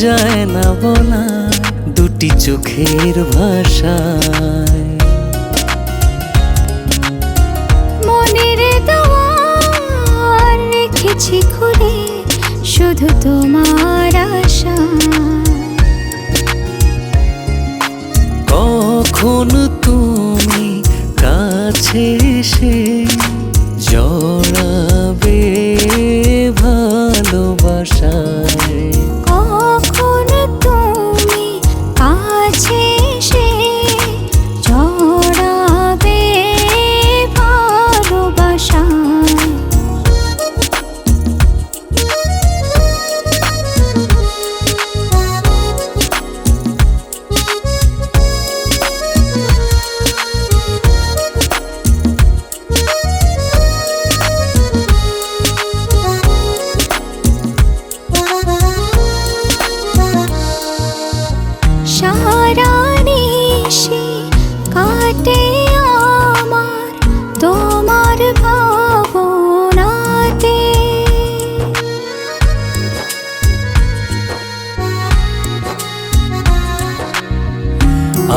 যায় না বলা দুটি চোখের ভাষায়। মনের দুয়ার রেখেছি খুলে শুধু তোমার আশা। কখন তুমি কাছে এসে জড়াবে সারা নিশি কাটে আমার তোমার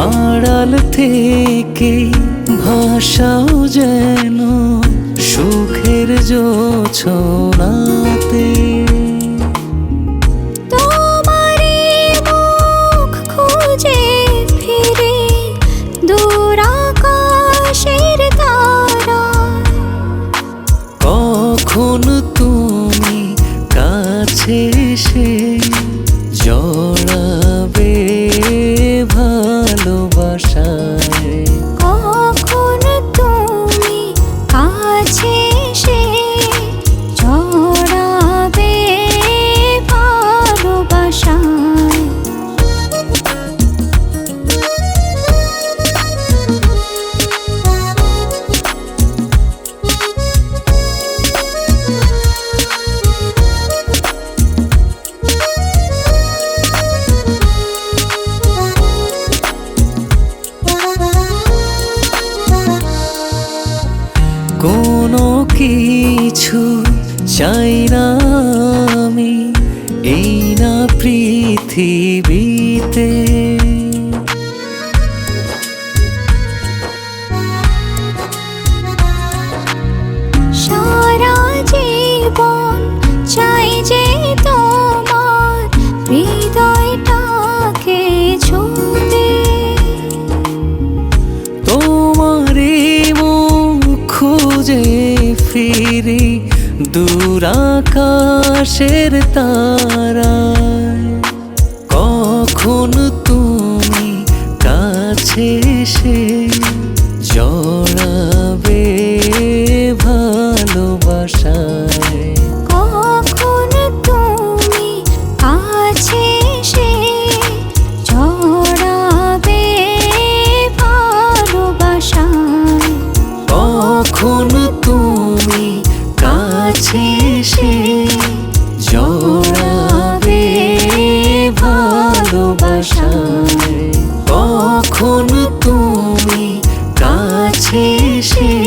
আড়াল থেকে ভাষাও যেন সুখের জোছনাতে। কাছে সে জড়াবে ভালোবাসায় কিছু চাই না আমি এই না পৃথিবীতে। সারা জীবন চাই যে তোমার হৃদয়টাকে ছুঁতে। তোমারে মুখ খুঁজে ফিরি দূর তুমি কাছে এসে জড়াবে ভালোবাসায় কখন তুমি কাছে এসে